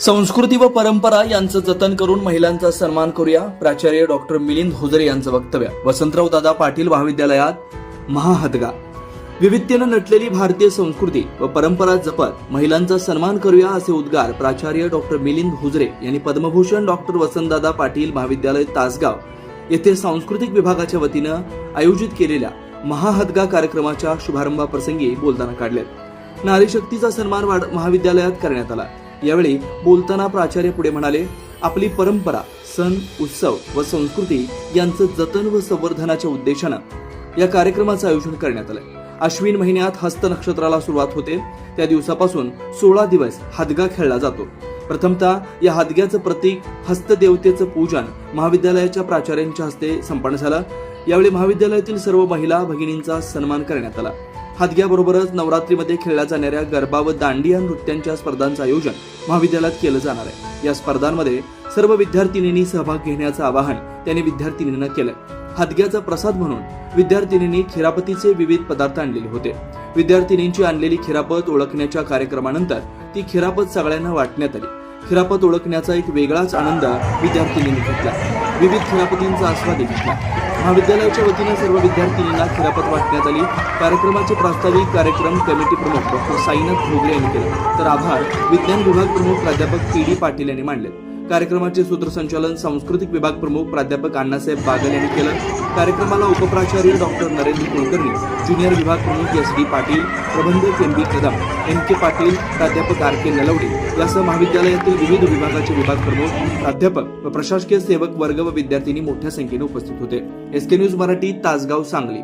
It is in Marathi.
संस्कृती व परंपरा यांचं जतन करून महिलांचा सन्मान करूया. प्राचार्य डॉक्टर मिलिंद हुजरे यांचं वक्तव्य. वसंतराव दादा पाटील महाविद्यालयात महाहदगा विविधतेनं नटलेली भारतीय संस्कृती व परंपरा जपत महिलांचा सन्मान करूया असे उद्गार प्राचार्य डॉक्टर मिलिंद हुजरे यांनी पद्मभूषण डॉक्टर वसंतदादा पाटील महाविद्यालय तासगाव येथे सांस्कृतिक विभागाच्या वतीनं आयोजित केलेल्या महाहदगा कार्यक्रमाच्या शुभारंभाप्रसंगी बोलताना काढलेत. नारी शक्तीचा सन्मान वाढ महाविद्यालयात करण्यात आला. यावेळी बोलताना प्राचार्य पुढे म्हणाले आपली परंपरा सण उत्सव व संस्कृती यांचं जतन व संवर्धनाच्या उद्देशानं या कार्यक्रमाचं आयोजन करण्यात आलंय. अश्विन महिन्यात हस्त नक्षत्राला सुरुवात होते. त्या दिवसापासून सोळा दिवस हादगा खेळला जातो. प्रथमतः या हादग्याचं प्रतीक हस्तदेवतेचं पूजन महाविद्यालयाच्या प्राचार्यांच्या हस्ते संपन्न झालं. यावेळी महाविद्यालयातील सर्व महिला भगिनींचा सन्मान करण्यात आला. हादग्याबरोबरच नवरात्रीमध्ये खेळल्या जाणाऱ्या गरबा व दांडिया नृत्यांच्या स्पर्धांचं आयोजन महाविद्यालयात केलं जाणार आहे. या स्पर्धांमध्ये सर्व विद्यार्थिनींनी सहभाग घेण्याचं आवाहन त्यांनी विद्यार्थिनींना केलं हादग्याचा प्रसाद म्हणून विद्यार्थिनींनी खिरापतीचे विविध पदार्थ आणलेले होते. विद्यार्थिनींची आणलेली खिरापत ओळखण्याच्या कार्यक्रमानंतर ती खिरापत सगळ्यांना वाटण्यात आली. खिरापत ओळखण्याचा एक वेगळाच आनंद विद्यार्थिनींनी घेतला. विविध खिरापतींचा आस्वाद घेतला. महाविद्यालयाच्या वतीनं सर्व विद्यार्थिनींना खिरापत वाटण्यात आली. कार्यक्रमाचे प्रास्ताविक कार्यक्रम कमिटी प्रमुख डॉक्टर साईनाथ भोगले यांनी केले. तर आभार. विज्ञान विभाग प्रमुख प्राध्यापक पी डी पाटील यांनी मांडले कार्यक्रमाचे सूत्रसंचालन सांस्कृतिक विभाग प्रमुख प्राध्यापक अण्णासाहेब बागल यांनी केलं. कार्यक्रमाला उपप्राचार्य डॉक्टर नरेंद्र कुलकर्णी ज्युनियर विभाग प्रमुख एस डी पाटील प्रबंधक M B Kadam M K Patil प्राध्यापक आर के नलवडे यासह महाविद्यालयातील विविध विभागाचे विभाग प्रमुख प्राध्यापक व प्रशासकीय सेवक वर्ग व विद्यार्थिनी मोठ्या संख्येने उपस्थित होते. S K news Marathi Tasgaon Sangli.